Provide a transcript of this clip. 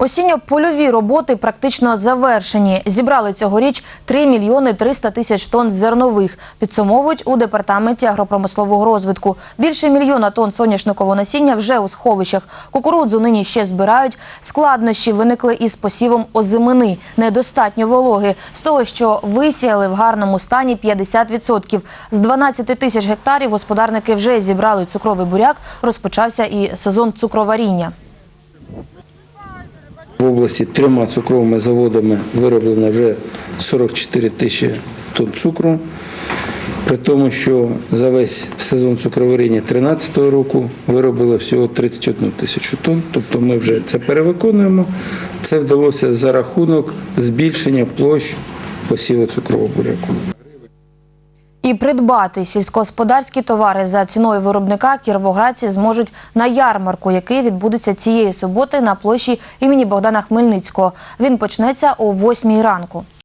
Осінньо-польові роботи практично завершені. Зібрали цьогоріч 3 мільйони 300 тисяч тонн зернових. Підсумовують у департаменті агропромислового розвитку. Більше мільйона тонн соняшникового насіння вже у сховищах. Кукурудзу нині ще збирають. Складнощі виникли із посівом озимини. Недостатньо вологи. З того, що висіяли в гарному стані 50%. З 12 тисяч гектарів господарники вже зібрали цукровий буряк. Розпочався і сезон цукроваріння. Області трьома цукровими заводами вироблено вже 44 тисячі тонн цукру. При тому, що за весь сезон цукроваріння 2013 року виробили всього 31 тисячу тонн. Тобто ми вже це перевиконуємо. Це вдалося за рахунок збільшення площ посіву цукрового буряку. І придбати сільськогосподарські товари за ціною виробника кіровоградці зможуть на ярмарку, який відбудеться цієї суботи на площі імені Богдана Хмельницького. Він почнеться о 8 ранку.